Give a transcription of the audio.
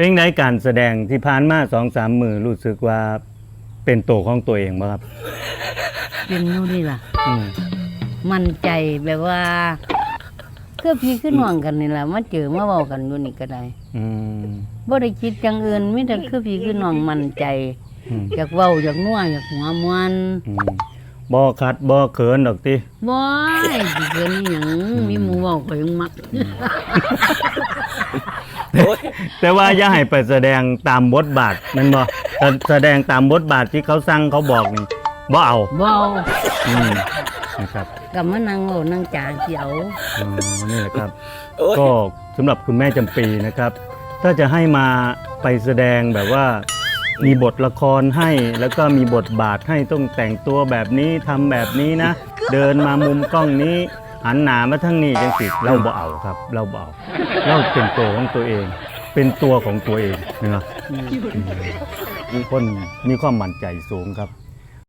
เป็นไงการแสดงที่ผ่านมาสองสามมือรู้สึกว่าเป็นตัวของตัวเองบ่ครับเป็นนู่นนี่ล่ะ อืมมั่นใจแบบว่าคือพี่ขึ้นน้องกันนี่ล่ะมาเจอมาเว้ากันอยู่นี่ก็ได้อืมบ่ได้คิดจังอื่นมีแต่คือพี่ขึ้นน้องมั่นใจ อืมอยากเว้าอยากนัวอยากหัวมวนอืมบ่คัดบ่เขินดอกติ บ่ยสิเกินอีหยังมีหมู่เว้าก็ยังมัก แต่ว่าอย่าให้ไปแสดงตามบทบาทแมันบ่แต่แสดงตามบทบาทที่เขาสั่งเขาบอกนี่บ่เอาบ่เอาอืมนะครับก็มานั่งเว้านั่งจาเสียวอ๋อนี่แหละครับก็สำหรับคุณแม่จำปีนะครับ ถ้าจะให้มาไปแสดงแบบว่า มีบทละครให้แล้วก็มีบทบาทให้ต้องแต่งตัวแบบนี้ทำแบบนี้นะ เดินมามุมกล้องนี้ หันหน้ามาทั้งนี้จังสิเราบ่เอาครับ เราบ่เอาเราเป็นตัวของตัวเอง เป็นตัวของตัวเองนะครับคนมีความมั่นใจสูงครับ